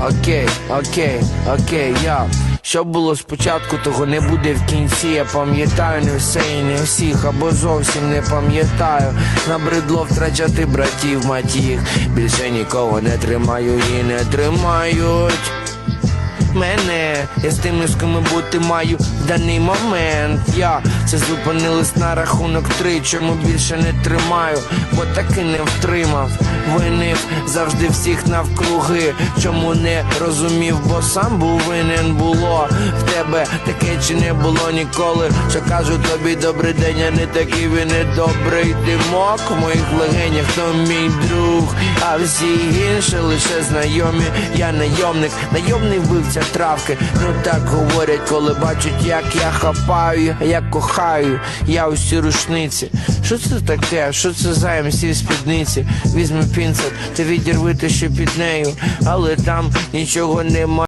окей, окей, окей, я. Що було спочатку, того не буде в кінці. Я пам'ятаю не все і не всіх, або зовсім не пам'ятаю. Набридло втрачати братів матіх. Більше нікого не тримаю і не тримають мене, я з тими, з кими бути маю в даний момент. Я це зупинились на рахунок три, чому більше не тримаю, бо таки не втримав. Винив завжди всіх навкруги. Чому не розумів, бо сам був винен було тебе таке чи не було ніколи. Що кажу тобі добрий день, а не такий він не добрий димок в моїх легенях, то мій друг, а всі інші лише знайомі. Я найомник, найомний вбивця травки. Ну так говорять, коли бачать, як я хапаю, як кохаю, я усі рушниці. Що це таке? Що це за МС в спідниці? Візьми пінцет, ти відірви те, що під нею, але там нічого немає.